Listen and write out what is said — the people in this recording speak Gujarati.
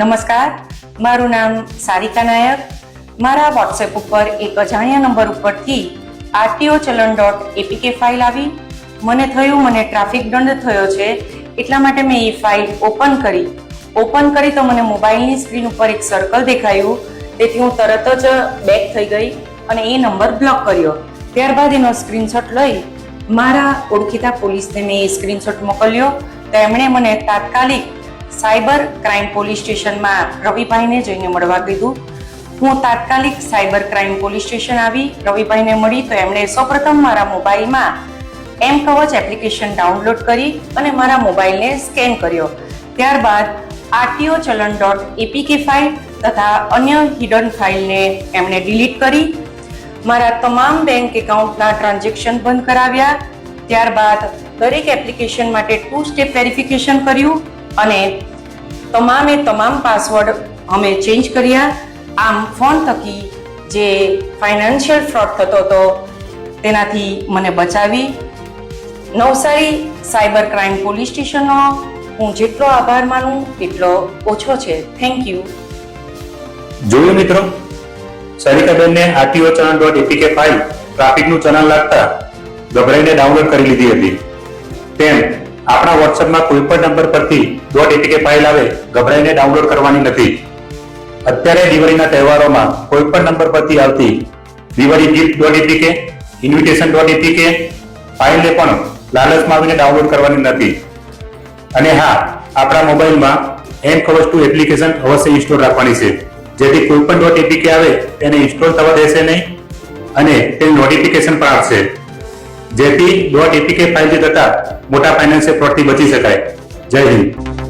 નમસ્કાર. મારું નામ સારિકા નાયક. મારા વોટ્સએપ ઉપર એક અજાણ્યા નંબર ઉપરથી આરટીઓ ચલણ ડોટ એપીકે ફાઇલ આવી. મને થયું, મને ટ્રાફિક દંડ થયો છે, એટલા માટે મેં એ ફાઇલ ઓપન કરી. ઓપન કરી તો મને મોબાઈલની સ્ક્રીન ઉપર એક સર્કલ દેખાયું. તેથી હું તરત જ બેક થઈ ગઈ અને એ નંબર બ્લોક કર્યો. ત્યારબાદ એનો સ્ક્રીનશોટ લઈ મારા ઓળખીતા પોલીસને મેં એ સ્ક્રીનશોટ મોકલ્યો. તો એમણે મને તાત્કાલિક સાયબર ક્રાઇમ પોલીસ સ્ટેશનમાં રવિભાઈને જઈને મળવા કીધું. હું તાત્કાલિક સાયબર ક્રાઇમ પોલીસ સ્ટેશન આવી રવિભાઈને મળી તો એમણે સૌપ્રથમ મારા મોબાઈલમાં એમ કવચ એપ્લિકેશન ડાઉનલોડ કરી અને મારા મોબાઈલને સ્કેન કર્યો. ત્યારબાદ આરટીઓ ચલણ ડોટ એપીકે ફાઇલ તથા અન્ય હિડન ફાઇલને એમણે ડિલીટ કરી. મારા તમામ બેંક એકાઉન્ટના ટ્રાન્ઝેક્શન બંધ કરાવ્યા. ત્યારબાદ દરેક એપ્લિકેશન માટે ટુ સ્ટેપ વેરિફિકેશન કર્યું અને તમામે તમામ પાસવર્ડ અમે ચેન્જ કર્યા. આમ ફોન થકી જે ફાઇનાન્શિયલ ફ્રોડ થતો હતો, તેનાથી મને બચાવી. નવસારી સાયબર ક્રાઇમ પોલીસ સ્ટેશનનો હું જેટલો આભાર માનું તેટલો ઓછો છે. થેન્ક યુ જોયું મિત્રો? સરિતાબેનને આરટીઓ ચલણ ડોટ એપીકે ફાઇલ ટ્રાફિકનું ચલણ લાગતા ગભરાઈને ડાઉનલોડ કરી લીધી હતી. તેમ આપણા વોટ્સએપમાં કોઈ પણ નંબર પરથી ડોટ એટીકે ફાઇલ આવે, ગભરાઈને ડાઉનલોડ કરવાની નથી. અત્યારે દિવાળીના તહેવારોમાં કોઈ પણ નંબર પરથી આવતી Diwali gift dot ATK invitation dot ATK ફાઇલને પણ લાલચમાં આવીને ડાઉનલોડ કરવાની નથી. અને હા, આપણા મોબાઈલમાં એમ કવચ ટુ એપ્લિકેશન અવશ્ય ઇન્સ્ટોલ રાખવાની છે. જેથી કોઈ પણ ડોટ એપીકે આવે તેને ઇન્સ્ટોલ થવા દેશે નહીં અને તેની નોટિફિકેશન પણ આવશે. જેથી ડોટ એપીકે ફાઇલથી થતા મોટા ફાઇનાન્સિયલ ફ્રોડથી બચી શકાય. જય હિન્દ.